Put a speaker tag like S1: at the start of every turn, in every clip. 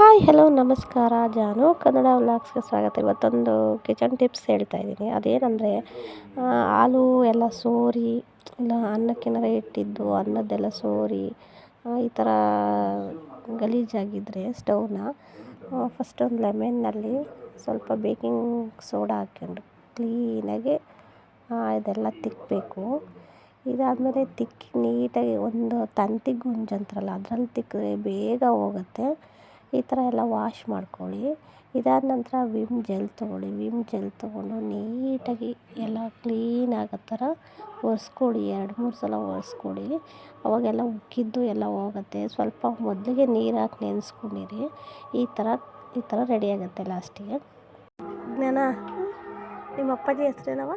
S1: Hello ನಮಸ್ಕಾರ. ಜಾನು, ಕನ್ನಡ ವ್ಲಾಗ್ಸ್ಗೆ ಸ್ವಾಗತ. ಇವತ್ತೊಂದು ಕಿಚನ್ ಟಿಪ್ಸ್ ಹೇಳ್ತಾ ಇದ್ದೀನಿ. ಅದೇನಂದರೆ ಹಾಲು ಎಲ್ಲ ಸೋರಿ, ಇಲ್ಲ ಅನ್ನಕ್ಕೆನಾರ ಇಟ್ಟಿದ್ದು, ಅನ್ನದ್ದೆಲ್ಲ ಸೋರಿ ಈ ಥರ ಗಲೀಜಾಗಿದ್ದರೆ ಸ್ಟವ್ನ ಫಸ್ಟ್ ಒಂದು ಲೆಮನ್ನಲ್ಲಿ ಸ್ವಲ್ಪ ಬೇಕಿಂಗ್ ಸೋಡಾ ಹಾಕ್ಕೊಂಡು ಕ್ಲೀನಾಗಿ ಇದೆಲ್ಲ ತಿಕ್ಕಬೇಕು ಇದಾದಮೇಲೆ ತಿಕ್ಕಿ ನೀಟಾಗಿ ಒಂದು ತಂತಿಗೆ ಗುಂಜಂತಾರಲ್ಲ ಅದ್ರಲ್ಲಿ ತಿಕ್ಕಿದ್ರೆ ಬೇಗ ಹೋಗುತ್ತೆ. ಈ ಥರ ಎಲ್ಲ ವಾಶ್ ಮಾಡ್ಕೊಳ್ಳಿ. ಇದಾದ ನಂತರ ವಿಮ್ ಜೆಲ್ ತೊಗೊಳ್ಳಿ. ವಿಮ್ ಜೆಲ್ ತೊಗೊಂಡು ನೀಟಾಗಿ ಎಲ್ಲ ಕ್ಲೀನ್ ಆಗೋ ಥರ ಒರೆಸ್ಕೊಳ್ಳಿ ಎರಡು ಮೂರು ಸಲ ಒರೆಸ್ಕೊಳ್ಳಿ ಅವಾಗೆಲ್ಲ ಉಕ್ಕಿದ್ದು ಎಲ್ಲ ಹೋಗುತ್ತೆ. ಸ್ವಲ್ಪ ಮೊದಲಿಗೆ ನೀರು ಹಾಕಿ ನೆನೆಸ್ಕೊಂಡಿರಿ. ಈ ಥರ ಈ ಥರ ರೆಡಿ ಆಗುತ್ತೆ ಲಾಸ್ಟಿಗೆ. ಜ್ಞಾನ ನಿಮ್ಮ ಅಪ್ಪಾಜಿ ಹೆಸ್ರೇನವ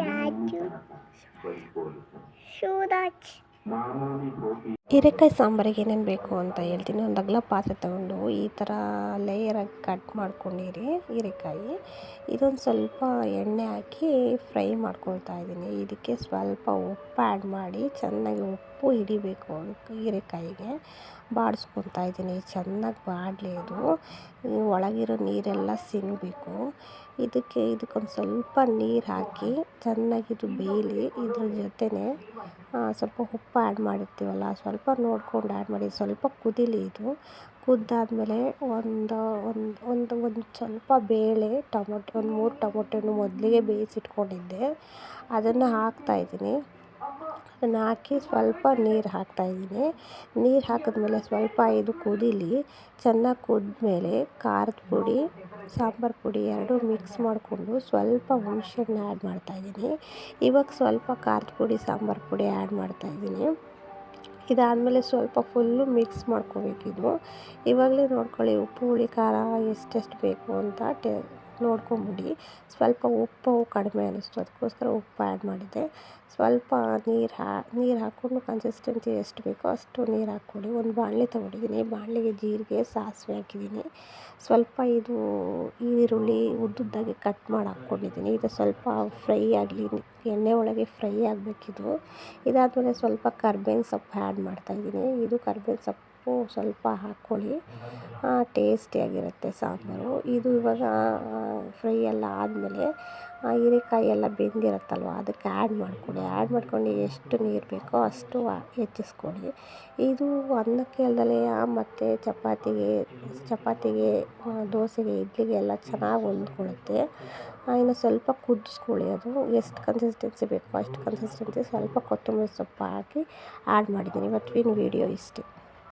S2: ಜಾಜು. ಶಿವರಾಜ್ మామూని పోటీ
S1: ಹೀರೆಕಾಯಿ ಸಾಂಬಾರಿಗೆ ಏನೇನು ಬೇಕು ಅಂತ ಹೇಳ್ತೀನಿ. ಒಂದು ಅಗಲ ಪಾತ್ರೆ ತಗೊಂಡು ಈ ಥರ ಲೇಯರಾಗಿ ಕಟ್ ಮಾಡ್ಕೊಂಡಿರಿ ಹೀರೆಕಾಯಿ. ಇದೊಂದು ಸ್ವಲ್ಪ ಎಣ್ಣೆ ಹಾಕಿ ಫ್ರೈ ಮಾಡ್ಕೊಳ್ತಾ ಇದ್ದೀನಿ. ಇದಕ್ಕೆ ಸ್ವಲ್ಪ ಉಪ್ಪು ಆ್ಯಡ್ ಮಾಡಿ ಚೆನ್ನಾಗಿ ಉಪ್ಪು ಹಿಡಿಬೇಕು ಹೀರೆಕಾಯಿಗೆ. ಬಾಡಿಸ್ಕೊತಾ ಇದ್ದೀನಿ. ಚೆನ್ನಾಗಿ ಬಾಡಲಿ ಅದು. ಒಳಗಿರೋ ನೀರೆಲ್ಲ ಸಿಂಗಬೇಕು. ಇದಕ್ಕೆ ಇದಕ್ಕೊಂದು ಸ್ವಲ್ಪ ನೀರು ಹಾಕಿ ಚೆನ್ನಾಗಿದು ಬೇಯಲಿ. ಇದ್ರ ಜೊತೆನೇ ಸ್ವಲ್ಪ ಉಪ್ಪು ಆ್ಯಡ್ ಮಾಡಿರ್ತೀವಲ್ಲ, ಸ್ವಲ್ಪ ನೋಡ್ಕೊಂಡು ಆ್ಯಡ್ ಮಾಡಿ, ಸ್ವಲ್ಪ ಕುದೀಲಿ ಇದು. ಕುದ್ದಾದಮೇಲೆ ಒಂದು ಒಂದು ಒಂದು ಒಂದು ಸ್ವಲ್ಪ ಬೇಳೆ, ಟೊಮೊಟೊ, ಒಂದು ಮೂರು ಟೊಮೊಟೊನು ಮೊದಲಿಗೆ ಬೇಯಿಸಿಟ್ಕೊಂಡಿದ್ದೆ. ಅದನ್ನು ಹಾಕ್ತಾಯಿದ್ದೀನಿ ಅದನ್ನು ಹಾಕಿ ಸ್ವಲ್ಪ ನೀರು ಹಾಕ್ತಾಯಿದ್ದೀನಿ ನೀರು ಹಾಕಿದ್ಮೇಲೆ ಸ್ವಲ್ಪ ಇದು ಕುದೀಲಿ, ಚೆನ್ನಾಗಿ ಕುದ್ಮೇಲೆ ಖಾರದ ಪುಡಿ, ಸಾಂಬಾರು ಪುಡಿ ಎರಡು ಮಿಕ್ಸ್ ಮಾಡಿಕೊಂಡು ಸ್ವಲ್ಪ ಹುಣಸೆಹಣ್ಣು ಆ್ಯಡ್ ಮಾಡ್ತಾಯಿದ್ದೀನಿ ಇವಾಗ ಸ್ವಲ್ಪ ಖಾರದ ಪುಡಿ, ಸಾಂಬಾರು ಪುಡಿ ಆ್ಯಡ್ ಮಾಡ್ತಾಯಿದ್ದೀನಿ ಇದಾದಮೇಲೆ ಸ್ವಲ್ಪ ಫುಲ್ಲು ಮಿಕ್ಸ್ ಮಾಡ್ಕೋಬೇಕಿದು. ಇವಾಗಲೇ ನೋಡ್ಕೊಳ್ಳಿ ಉಪ್ಪು ಹುಳಿ ಖಾರ ಎಷ್ಟೆಷ್ಟು ಬೇಕು ಅಂತ ಟೆ ನೋಡ್ಕೊಂಬಿಡಿ. ಸ್ವಲ್ಪ ಉಪ್ಪು ಕಡಿಮೆ ಅನ್ನಿಸ್ತು. ಅದಕ್ಕೋಸ್ಕರ ಉಪ್ಪು ಆ್ಯಡ್ ಮಾಡಿದ್ದೆ. ಸ್ವಲ್ಪ ನೀರು ಹಾ, ನೀರು ಹಾಕ್ಕೊಂಡು ಕನ್ಸಿಸ್ಟೆನ್ಸಿ ಎಷ್ಟು ಬೇಕೋ ಅಷ್ಟು ನೀರು ಹಾಕ್ಕೊಳ್ಳಿ. ಒಂದು ಬಾಣಲೆ ತೊಗೊಂಡಿದ್ದೀನಿ. ಬಾಣಲೆಗೆ ಜೀರಿಗೆ, ಸಾಸಿವೆ ಹಾಕಿದ್ದೀನಿ. ಸ್ವಲ್ಪ ಇದು ಈರುಳ್ಳಿ ಉದ್ದುದ್ದಾಗಿ ಕಟ್ ಮಾಡಿ ಹಾಕ್ಕೊಂಡಿದ್ದೀನಿ. ಇದು ಸ್ವಲ್ಪ ಫ್ರೈ ಆಗಲಿ, ಎಣ್ಣೆ ಒಳಗೆ ಫ್ರೈ ಆಗಬೇಕಿದು. ಇದಾದಮೇಲೆ ಸ್ವಲ್ಪ ಕರ್ಬೇವಿನ ಸೊಪ್ಪು ಆ್ಯಡ್ ಮಾಡ್ತಾಯಿದ್ದೀನಿ ಇದು ಕರ್ಬೇವಿನ ಸೊಪ್ಪು ಸ್ವಲ್ಪ ಹಾಕ್ಕೊಳ್ಳಿ. ಟೇಸ್ಟಿಯಾಗಿರುತ್ತೆ ಸಾಂಬಾರು. ಇದು ಇವಾಗ ಫ್ರೈ ಎಲ್ಲ ಆದಮೇಲೆ ಹೀರೆಕಾಯಿ ಎಲ್ಲ ಬೆಂದಿರುತ್ತಲ್ವ, ಅದಕ್ಕೆ ಆ್ಯಡ್ ಮಾಡ್ಕೊಳ್ಳಿ. ಆ್ಯಡ್ ಮಾಡ್ಕೊಂಡು ಎಷ್ಟು ನೀರು ಬೇಕೋ ಅಷ್ಟು ಹೆಚ್ಚಿಸ್ಕೊಳ್ಳಿ. ಇದು ಅನ್ನಕ್ಕೆ ಅಲ್ದಲೇ ಮತ್ತು ಚಪಾತಿಗೆ ಚಪಾತಿಗೆ ದೋಸೆಗೆ, ಇಡ್ಲಿಗೆ ಎಲ್ಲ ಚೆನ್ನಾಗಿ ಹೊಂದ್ಕೊಳ್ಳುತ್ತೆ. ಇನ್ನು ಸ್ವಲ್ಪ ಕುದಿಸ್ಕೊಳ್ಳಿ ಅದು. ಎಷ್ಟು ಕನ್ಸಿಸ್ಟೆನ್ಸಿ ಬೇಕೋ ಅಷ್ಟು ಕನ್ಸಿಸ್ಟೆನ್ಸಿ ಸ್ವಲ್ಪ ಕೊತ್ತಂಬರಿ ಸೊಪ್ಪು ಹಾಕಿ ಆ್ಯಡ್ ಮಾಡಿದ್ದೀನಿ. ಇವತ್ತಿನ ವೀಡಿಯೋ ಇಷ್ಟೇ.